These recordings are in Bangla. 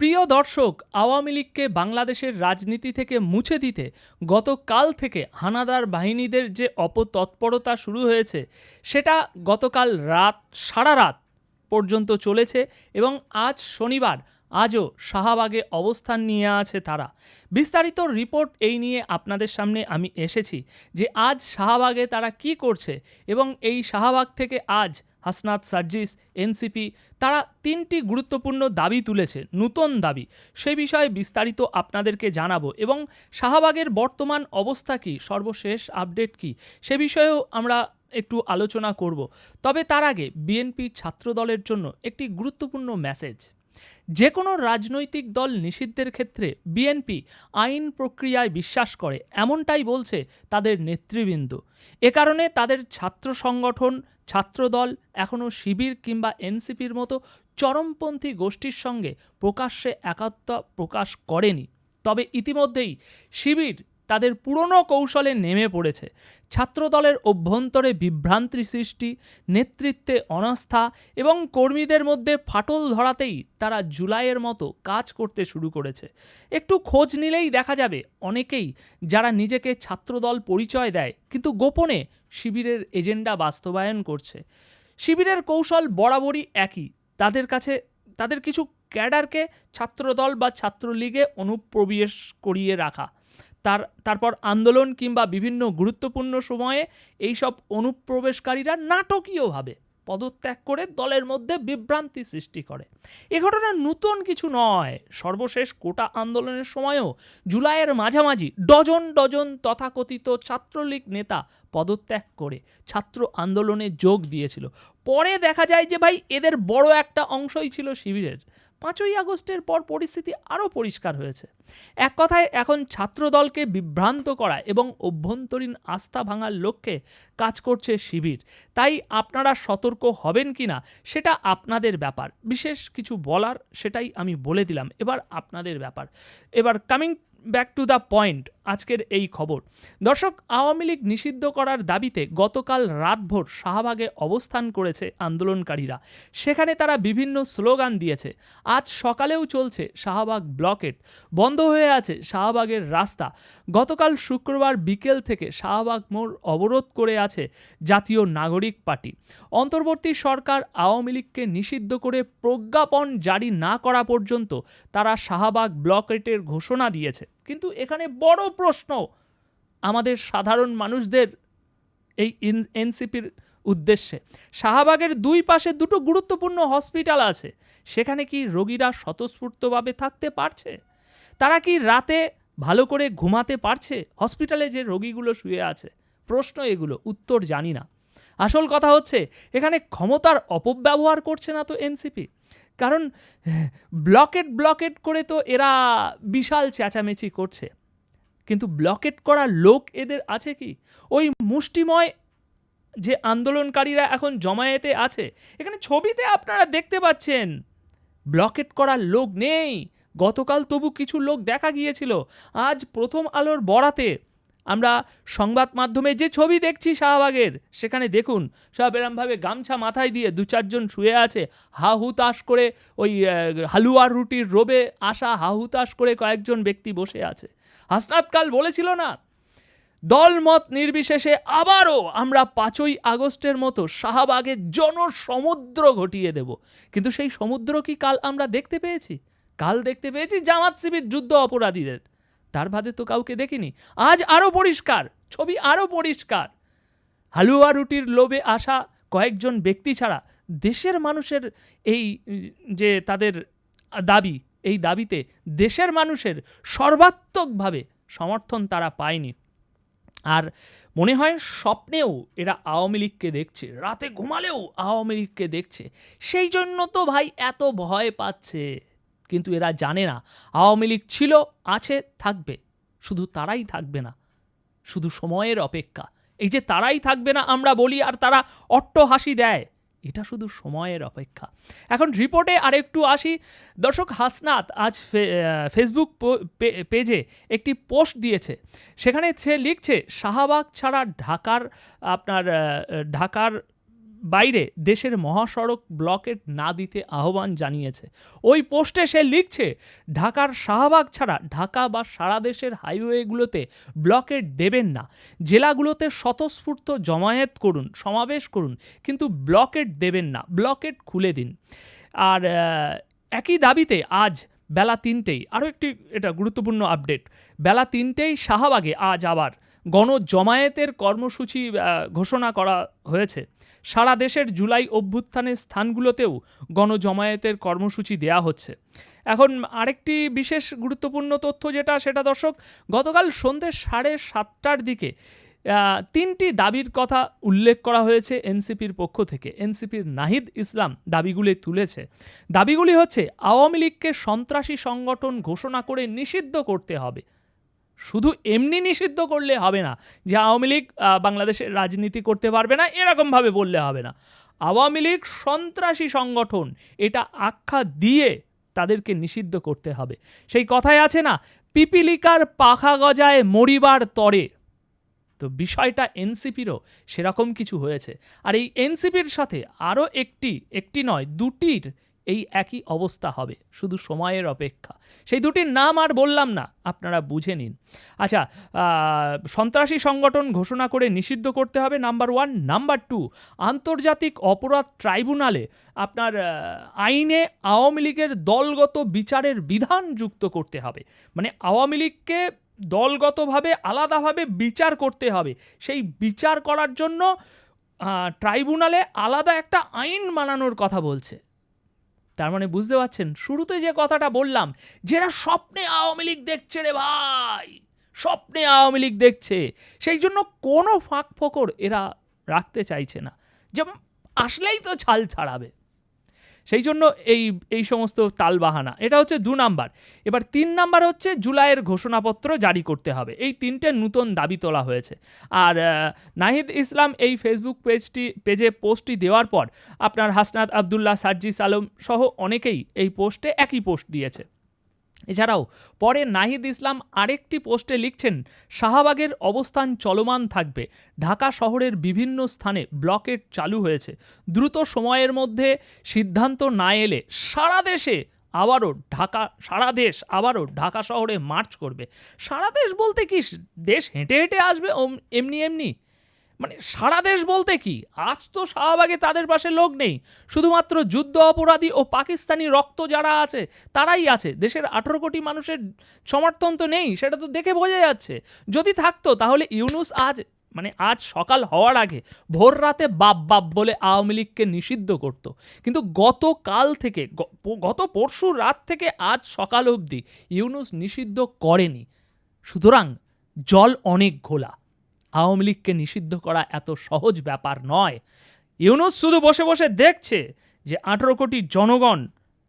প্রিয় দর্শক, আওয়ামী লীগকে বাংলাদেশের রাজনীতি থেকে মুছে দিতে গতকাল থেকে হানাদার বাহিনীদের যে অপতৎপরতা শুরু হয়েছে, সেটা গতকাল রাত, সারা রাত পর্যন্ত চলেছে এবং আজ শনিবার আজও শাহবাগে অবস্থান নিয়ে আছে তারা। বিস্তারিত রিপোর্ট এই নিয়ে আপনাদের সামনে আমি এসেছি যে আজ শাহবাগে তারা কি করছে এবং এই শাহবাগ থেকে আজ হাসনাত, সার্জিস, এনসিপি, তারা তিনটি গুরুত্বপূর্ণ দাবি তুলেছে, নূতন দাবি। সে বিষয়ে বিস্তারিত আপনাদেরকে জানাব এবং শাহবাগের বর্তমান অবস্থা কি, সর্বশেষ আপডেট কি, সে বিষয়েও আমরা একটু আলোচনা করব। তবে তার আগে বিএনপি ছাত্রদলের জন্য একটি গুরুত্বপূর্ণ মেসেজ যে কোনো রাজনৈতিক দল নিষিদ্ধের ক্ষেত্রে বিএনপি আইন প্রক্রিয়ায় বিশ্বাস করে, এমনটাই বলছে তাদের নেতৃবৃন্দ। এ কারণে তাদের ছাত্র সংগঠন, ছাত্রদল, এখনও শিবির কিংবা এনসিপির মতো চরমপন্থী গোষ্ঠীর সঙ্গে প্রকাশ্যে একাত্ম প্রকাশ করেনি। তবে ইতিমধ্যেই শিবির তাদের পুরনো কৌশলে নেমে পড়েছে। ছাত্রদলের অভ্যন্তরে বিভ্রান্তি সৃষ্টি, নেতৃত্বে অনাস্থা এবং কর্মীদের মধ্যে ফাটল ধরাতেই তারা জুলাইয়ের মতো কাজ করতে শুরু করেছে। একটু খোঁজ নিলেই দেখা যাবে, অনেকেই যারা নিজেকে ছাত্রদল পরিচয় দেয় কিন্তু গোপনে শিবিরের এজেন্ডা বাস্তবায়ন করছে। শিবিরের কৌশল বরাবরই একই। তাদের কাছে, তাদের কিছু ক্যাডারকে ছাত্রদল বা ছাত্রলীগে অনুপ্রবেশ করিয়ে রাখা। তার, তারপর আন্দোলন কিংবা বিভিন্ন গুরুত্বপূর্ণ সময়ে এইসব অনুপ্রবেশকারীরা নাটকীয়ভাবে পদত্যাগ করে দলের মধ্যে বিভ্রান্তি সৃষ্টি করে। এ ঘটনা নতুন কিছু নয়। সর্বশেষ কোটা আন্দোলনের সময়ও জুলাইয়ের মাঝামাঝি ডজন ডজন তথাকথিত ছাত্রলীগ নেতা পদত্যাগ করে ছাত্র আন্দোলনে যোগ দিয়েছিল। পরে দেখা যায় যে ভাই, এদের বড় একটা অংশই ছিল শিবিরের। পাঁচই আগস্টের পর পরিস্থিতি আরও পরিষ্কার হয়েছে। এক কথায়, এখন ছাত্রদলকে বিভ্রান্ত করা এবং অভ্যন্তরীণ আস্থা ভাঙার লক্ষ্যে কাজ করছে শিবির। তাই আপনারা সতর্ক হবেন কি না, সেটা আপনাদের ব্যাপার। বিশেষ কিছু বলার সেটাই আমি বলে দিলাম। এবার আপনাদের ব্যাপার। এবার coming back to the point আজকের এই খবর। দর্শক, আওয়ামী লীগ নিষিদ্ধ করার দাবিতে গতকাল রাতভর শাহবাগে অবস্থান করেছে আন্দোলনকারীরা। সেখানে তারা বিভিন্ন স্লোগান দিয়েছে। আজ সকালেও চলছে শাহবাগ ব্লকেট। বন্ধ হয়ে আছে শাহবাগের রাস্তা। গতকাল শুক্রবার বিকেল থেকে শাহবাগ মোড় অবরোধ করে আছে জাতীয় নাগরিক পার্টি। অন্তর্বর্তী সরকার আওয়ামী লীগকে নিষিদ্ধ করে প্রজ্ঞাপন জারি না করা পর্যন্ত তারা শাহবাগ ব্লকেটের ঘোষণা দিয়েছে। কিন্তু এখানে বড় প্রশ্ন। আমাদের সাধারণ মানুষদের এই এনসিপির উদ্দেশ্যে। শাহবাগের দুই পাশে দুটো গুরুত্বপূর্ণ হসপিটাল আছে। সেখানে কি রোগীরা স্বতঃস্ফূর্তভাবে থাকতে পারছে? তারা কি রাতে ভালো করে ঘুমাতে পারছে? হসপিটালে যে রোগীগুলো শুয়ে আছে? প্রশ্ন এগুলো, উত্তর জানি না। আসল কথা হচ্ছে, এখানে ক্ষমতার অপব্যবহার করছে না তো এনসিপি। কারণ ব্লকেট ব্লকেট করে তো এরা বিশাল চেঁচামেচি করছে। কিন্তু ব্লকেট করা লোক এদের আছে কি? ওই মুষ্টিময় যে আন্দোলনকারীরা এখন জমায়েতে আছে, এখানে ছবিতে আপনারা দেখতে পাচ্ছেন ব্লকেট করার লোক নেই। গতকাল তবু কিছু লোক দেখা গিয়েছিল। আজ প্রথম আলোর বরাতে আমরা সংবাদ মাধ্যমে যে ছবি দেখছি শাহবাগের, সেখানে দেখুন, সব এরমভাবে গামছা মাথায় দিয়ে দু চারজন শুয়ে আছে, হা হুতাশ করে ওই হালুয়ার রুটির রোবে আসা হা হুতাশ করে কয়েকজন ব্যক্তি বসে আছে। হাসনাত কাল বলেছিল না দলমত নির্বিশেষে আবারও আমরা পাঁচই আগস্টের মতো শাহবাগের জনসমুদ্র ঘটিয়ে দেব। কিন্তু সেই সমুদ্র কি কাল আমরা দেখতে পেয়েছি? কাল দেখতে পেয়েছি জামাত শিবির যুদ্ধ অপরাধীদের। তার বাদে তো কাউকে দেখিনি। আজ আরও পরিষ্কার, ছবি আরও পরিষ্কার। হালুয়া রুটির লোভে আসা কয়েকজন ব্যক্তি ছাড়া দেশের মানুষের এই, যে তাদের দাবি, এই দাবিতে দেশের মানুষের সর্বাত্মকভাবে সমর্থন তারা পায়নি। আর মনে হয় স্বপ্নেও এরা আওয়ামী লীগকে দেখছে, রাতে ঘুমালেও আওয়ামী লীগকে দেখছে। সেই জন্য তো ভাই এত ভয় পাচ্ছে। কিন্তু এরা জানে না। আওয়ামী লীগ ছিল, আছে, থাকবে। শুধু তারাই থাকবে না। শুধু সময়ের অপেক্ষা। এই যে তারাই থাকবে না আমরা বলি, আর তারা অট্ট হাসি দেয়, এটা শুধু সময়ের অপেক্ষা। এখন রিপোর্টে আরেকটু আসি। দর্শক হাসনাত আজ ফেসবুক পেজে একটি পোস্ট দিয়েছে। সেখানে সে লিখছে, শাহবাগ ছাড়া ঢাকার, আপনার ঢাকার বাইরে দেশের মহাসড়ক ব্লকেট না দিতে আহ্বান জানিয়েছে। ওই পোস্টে সে লিখছে, ঢাকার শাহবাগ ছাড়া ঢাকা বা সারা দেশের হাইওয়েগুলোতে ব্লকেট দেবেন না। জেলাগুলোতে স্বতঃস্ফূর্ত জমায়েত করুন, সমাবেশ করুন, কিন্তু ব্লকেট দেবেন না ব্লকেট খুলে দিন। আর একই দাবিতে আজ বেলা তিনটেই, আরও একটি, এটা গুরুত্বপূর্ণ আপডেট, বেলা তিনটেই শাহবাগে আজ আবার গণজমায়েতের কর্মসূচি ঘোষণা করা হয়েছে। সারা দেশের জুলাই অভ্যুত্থানের স্থানগুলোতেও গণজমায়েতের কর্মসূচি দেয়া হচ্ছে। এখন আরেকটি বিশেষ গুরুত্বপূর্ণ তথ্য যেটা, সেটা দর্শক, গতকাল সন্ধ্যে সাড়ে সাতটার দিকে তিনটি দাবির কথা উল্লেখ করা হয়েছে এনসিপির পক্ষ থেকে। এনসিপির নাহিদ ইসলাম দাবিগুলি তুলেছে। দাবিগুলি হচ্ছে, আওয়ামী লীগকে সন্ত্রাসী সংগঠন ঘোষণা করে নিষিদ্ধ করতে হবে। শুধু এমনি নিষিদ্ধ করলে হবে না যে আওয়ামী লীগ আহ, বাংলাদেশের রাজনীতি করতে পারবে না এরকমভাবে বললে হবে না। আওয়ামী লীগ সন্ত্রাসী সংগঠন এটা আখ্যা দিয়ে তাদেরকে নিষিদ্ধ করতে হবে। সেই কথায় আছে না পিপিলিকার পাখা গজায় মরিবার তরে। তো বিষয়টা এনসিপিরও সেরকম কিছু হয়েছে। আর এই এনসিপির সাথে আরও একটি একটি নয় দুটির এই একই অবস্থা হবে, শুধু সময়ের অপেক্ষা। সেই দুটির নাম আর বললাম না, আপনারা বুঝে নিন। আচ্ছা সন্ত্রাসী সংগঠন ঘোষণা করে নিষিদ্ধ করতে হবে নাম্বার ওয়ান। নাম্বার টু, আন্তর্জাতিক অপরাধ ট্রাইব্যুনালে আপনার আইনে আওয়ামী লীগের দলগত বিচারের বিধান যুক্ত করতে হবে। মানে আওয়ামী লীগকে দলগতভাবে, আলাদাভাবে বিচার করতে হবে। সেই বিচার করার জন্য ট্রাইব্যুনালে আলাদা একটা আইন মানানোর কথা বলছে। তার মানে বুঝতে পারছেন? শুরুতে যে কথাটা বললাম, যেটা স্বপ্নে আওয়ামী লীগ দেখছে রে ভাই, স্বপ্নে আওয়ামী লীগ দেখছে, সেই জন্য কোনো ফাঁক ফোকর এরা রাখতে চাইছে না। যে আসলেই তো ছাল ছাড়াবে। সেই জন্য এই এই সমস্ত তালবাহানা। এটা হচ্ছে দু নাম্বার। এবার তিন নাম্বার হচ্ছে জুলাইয়ের ঘোষণাপত্র জারি করতে হবে। এই তিনটে নূতন দাবি তোলা হয়েছে। আর নাহিদ ইসলাম এই ফেসবুক পেজটি পেজে পোস্টটি দেওয়ার পর আপনার হাসনাত আবদুল্লাহ সার্জিস আলম সহ অনেকেই এই পোস্টে একই পোস্ট দিয়েছে। এছাড়াও, পরে নাহিদ ইসলাম আরেকটি পোস্টে লিখছেন, শাহবাগের অবস্থান চলমান থাকবে। ঢাকা শহরের বিভিন্ন স্থানে ব্লকেট চালু হয়েছে। দ্রুত সময়ের মধ্যে সিদ্ধান্ত না এলে সারা দেশে আবারও ঢাকা, সারা দেশ আবারও ঢাকা শহরে মার্চ করবে। সারা দেশ বলতে কি, দেশ হেঁটে হেঁটে আসবে এমনি এমনি? মানে সারা দেশ বলতে কি? আজ তো শাহবাগে তাদের পাশে লোক নেই। শুধুমাত্র যুদ্ধ অপরাধী ও পাকিস্তানি রক্ত যারা আছে, তারাই আছে। দেশের আঠেরো কোটি মানুষের সমর্থন তো নেই, সেটা তো দেখে বোঝা যাচ্ছে। যদি থাকতো, তাহলে ইউনুস আজ মানে আজ সকাল হওয়ার আগে ভোর রাতে বাপ বাপ বলে আওয়ামী লীগকে নিষিদ্ধ করত। কিন্তু গতকাল থেকে গত পরশু রাত থেকে আজ সকাল অবধি ইউনুস নিষিদ্ধ করেনি। সুতরাং জল অনেক ঘোলা। আওয়ামী লীগকে নিষিদ্ধ করা এত সহজ ব্যাপার নয়। ইউনুস শুধু বসে বসে দেখছে যে আঠেরো কোটি জনগণ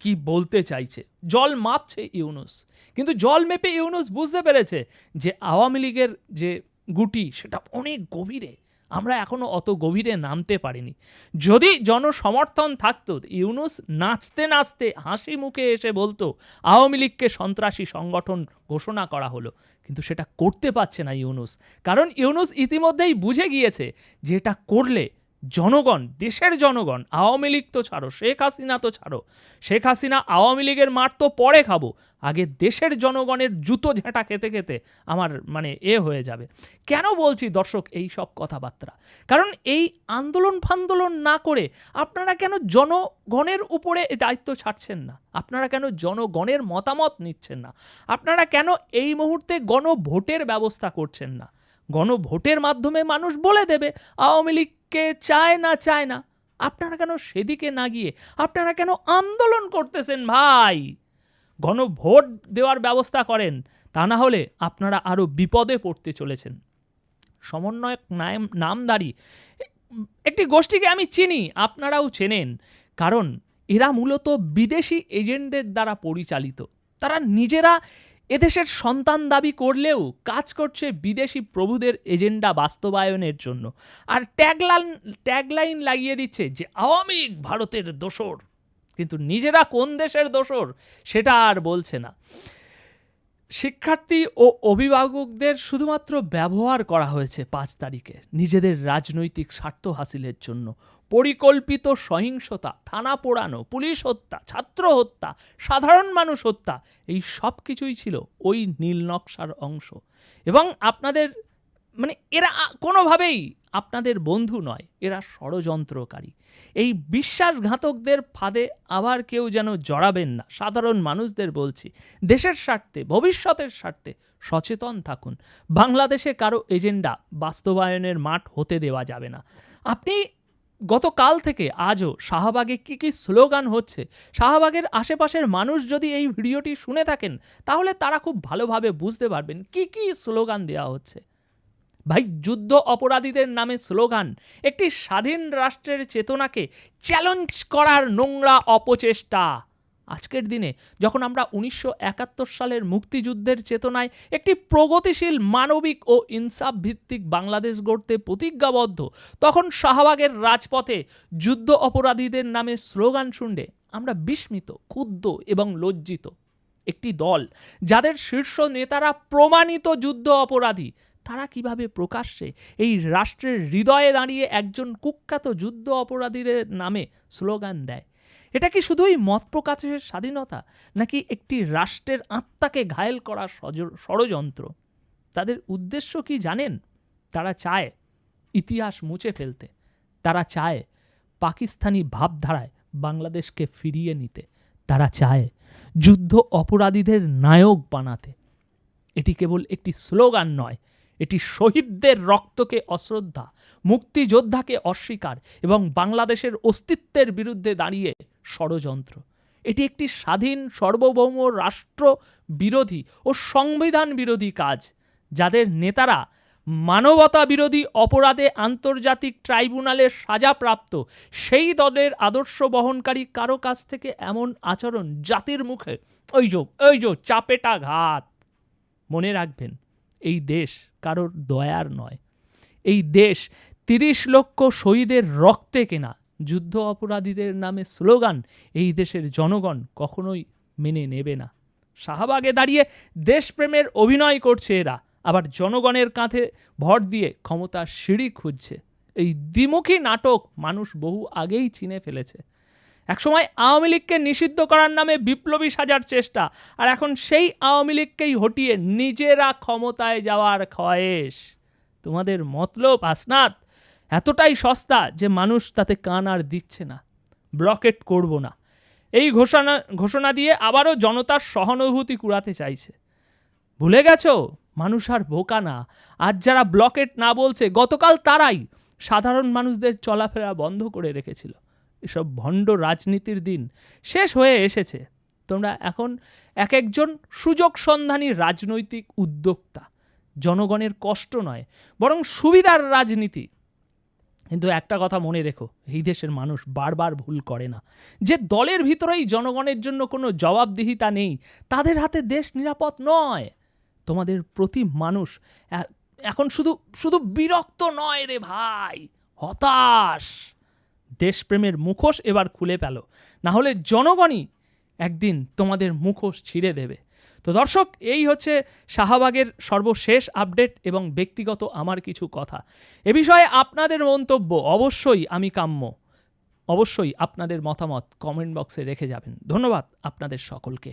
কি বলতে চাইছে। জল মাপছে ইউনুস। কিন্তু জল মেপে ইউনুস বুঝতে পেরেছে যে আওয়ামী লীগের যে গুটি, সেটা অনেক গভীরে। আমরা এখনও অত গভীরে নামতে পারিনি। যদি জনসমর্থন থাকত, ইউনুস নাচতে নাচতে হাসি মুখে এসে বলতো, আওয়ামী লীগকে সন্ত্রাসী সংগঠন ঘোষণা করা হলো। কিন্তু সেটা করতে পারছে না ইউনুস। কারণ ইউনুস ইতিমধ্যেই বুঝে গিয়েছে যে এটা করলে জনগণ, দেশের জনগণ, আওয়ামী লীগ তো ছাড়ো, শেখ হাসিনা তো ছাড়ো। শেখ হাসিনা আওয়ামী লীগের মার তো পরে খাব। আগে দেশের জনগণের জুতো ঝেঁটা খেতে খেতে আমার মানে এ হয়ে যাবে। কেন বলছি দর্শক এই সব কথাবার্তা? কারণ এই আন্দোলন ফান্দোলন না করে আপনারা কেন জনগণের উপরে দায়িত্ব ছাড়ছেন না? আপনারা কেন জনগণের মতামত নিচ্ছেন না? আপনারা কেন এই মুহূর্তে গণভোটের ব্যবস্থা করছেন না? গণভোটের মাধ্যমে মানুষ বলে দেবে, আওয়ামী লীগকে চায় না চায় না, আপনারা কেন সেদিকে না গিয়ে, আপনারা কেন আন্দোলন করতেছেন ভাই? গণভোট দেওয়ার ব্যবস্থা করেন, তা না হলে আপনারা আরও বিপদে পড়তে চলেছেন। সমন্বয়ক নাম, নামদারি, একটি গোষ্ঠীকে আমি চিনি, আপনারাও চেনেন, কারণ এরা মূলত বিদেশি এজেন্টদের দ্বারা পরিচালিত। তারা নিজেরা এদেশের সন্তান দাবি করলেও কাজ করছে বিদেশি প্রভুদের এজেন্ডা বাস্তবায়নের জন্য। আর ট্যাগলাইন ট্যাগলাইন লাগিয়ে দিচ্ছে যে আওয়ামী ভারতের দোসর কিন্তু নিজেরা কোন দেশের দোসর সেটা আর বলছে না। শিক্ষার্থী ও অভিভাবকদের শুধুমাত্র ব্যবহার করা হয়েছে পাঁচ তারিখে। নিজেদের রাজনৈতিক স্বার্থ হাসিলের জন্য। পরিকল্পিত সহিংসতা, থানা পোড়ানো, পুলিশ হত্যা, ছাত্র হত্যা, সাধারণ মানুষ হত্যা, এই সব কিছুই ছিল ওই নীল নকশার অংশ। এবং আপনাদের মানে এরা কোনোভাবেই আপনাদের বন্ধু নয়, এরা ষড়যন্ত্রকারী। এই বিশ্বাসঘাতকদের ফাঁদে আবার কেউ যেন জড়াবেন না। সাধারণ মানুষদের বলছি, দেশের স্বার্থে, ভবিষ্যতের স্বার্থে সচেতন থাকুন। বাংলাদেশে কারও এজেন্ডা বাস্তবায়নের মাঠ হতে দেওয়া যাবে না। আপনি গতকাল থেকে আজও শাহবাগে কি কি স্লোগান হচ্ছে, শাহবাগের আশেপাশের মানুষ যদি এই ভিডিওটি শুনে থাকেন, তাহলে তারা খুব ভালোভাবে বুঝতে পারবেন কি কি স্লোগান দেওয়া হচ্ছে। ভাই, যুদ্ধ অপরাধীদের নামে স্লোগান, একটি স্বাধীন রাষ্ট্রের চেতনাকে চ্যালেঞ্জ করার নোংরা অপচেষ্টা। আজকের দিনে যখন আমরা উনিশশো একাত্তর সালের মুক্তিযুদ্ধের চেতনায় একটি প্রগতিশীল মানবিক ও ইনসাফ ভিত্তিক বাংলাদেশ গড়তে প্রতিজ্ঞাবদ্ধ, তখন শাহবাগের রাজপথে যুদ্ধ অপরাধীদের নামে স্লোগান শুনলে আমরা বিস্মিত, ক্ষুব্ধ এবং লজ্জিত। একটি দল, যাদের শীর্ষ নেতারা প্রমাণিত যুদ্ধ অপরাধী তারা কীভাবে প্রকাশ্যে এই রাষ্ট্রের হৃদয়ে দাঁড়িয়ে একজন কুখ্যাত যুদ্ধ অপরাধীদের নামে স্লোগান দেয়? এটা কি শুধুই মত প্রকাশের স্বাধীনতা, নাকি একটি রাষ্ট্রের আত্মাকে ঘায়েল সজ- ষড়যন্ত্র? তাদের উদ্দেশ্য কি জানেন? তারা চায় ইতিহাস মুছে ফেলতে। তারা চায় পাকিস্তানি ভাবধারায় বাংলাদেশকে ফিরিয়ে নিতে। তারা চায় যুদ্ধ অপরাধীদের নায়ক বানাতে। এটি কেবল একটি স্লোগান নয় এটি শহীদদের রক্তকে অশ্রদ্ধা, মুক্তিযোদ্ধাকে অস্বীকার এবং বাংলাদেশের অস্তিত্বের বিরুদ্ধে দাঁড়িয়ে ষড়যন্ত্র। এটি একটি স্বাধীন, সার্বভৌম রাষ্ট্র বিরোধী ও সংবিধান বিরোধী কাজ, যাদের নেতারা মানবতা বিরোধী অপরাধে আন্তর্জাতিক ট্রাইব্যুনালের সাজাপ্রাপ্ত সেই দলের আদর্শ বহনকারী কারও কাছ থেকে এমন আচরণ জাতির মুখে, ওই যো ওই যো, চাপেটা ঘাত। মনে রাখবেন, এই দেশ কারোর দয়ার নয়। এই দেশ তিরিশ লক্ষ শহীদের রক্তে কেনা, যুদ্ধ অপরাধীদের নামে স্লোগান, এই দেশের জনগণ কখনোই মেনে নেবে না। শাহবাগে দাঁড়িয়ে দেশপ্রেমের অভিনয় করছে এরা, আবার জনগণের কাঁধে ভর দিয়ে ক্ষমতার সিঁড়ি খুঁজছে। এই দ্বিমুখী নাটক মানুষ বহু আগেই চিনে ফেলেছে। একসময় আওয়ামী লীগকে নিষিদ্ধ করার নামে বিপ্লবী সাজার চেষ্টা, আর এখন সেই আওয়ামী লীগকেই হটিয়ে নিজেরা ক্ষমতায় যাওয়ার খয়েশ তোমাদের মতলব, আসনাত? এতটাই সস্তা যে মানুষ তাতে কান আর দিচ্ছে না, ব্লকেট করব না। এই ঘোষণা ঘোষণা দিয়ে আবারও জনতার সহানুভূতি কুড়াতে চাইছে। ভুলে গেছো? মানুষ আর বোকা না। আজ যারা ব্লকেট না বলছে, গতকাল তারাই সাধারণ মানুষদের চলাফেরা বন্ধ করে রেখেছিল। এসব ভণ্ড রাজনীতির দিন শেষ হয়ে এসেছে। তোমরা এখন এক একজন সুযোগ সন্ধানী রাজনৈতিক উদ্যোক্তা। জনগণের কষ্ট নয়, বরং সুবিধার রাজনীতি। কিন্তু একটা কথা মনে রেখো, এই দেশের মানুষ বারবার ভুল করে না। যে দলের ভিতরেই জনগণের জন্য কোনো জবাবদিহিতা নেই, তাদের হাতে দেশ নিরাপদ নয়। তোমাদের প্রতি মানুষ এখন শুধু শুধু বিরক্ত নয় রে ভাই, হতাশ। দেশপ্রেমের মুখোশ এবার খুলে পেল না হলে জনগণই একদিন তোমাদের মুখোশ ছিঁড়ে দেবে। তো দর্শক, এই হচ্ছে শাহবাগের সর্বশেষ আপডেট এবং ব্যক্তিগত আমার কিছু কথা। এ বিষয়ে আপনাদের মন্তব্য অবশ্যই আমি কাম্য। অবশ্যই আপনাদের মতামত কমেন্ট বক্সে রেখে যাবেন। ধন্যবাদ আপনাদের সকলকে।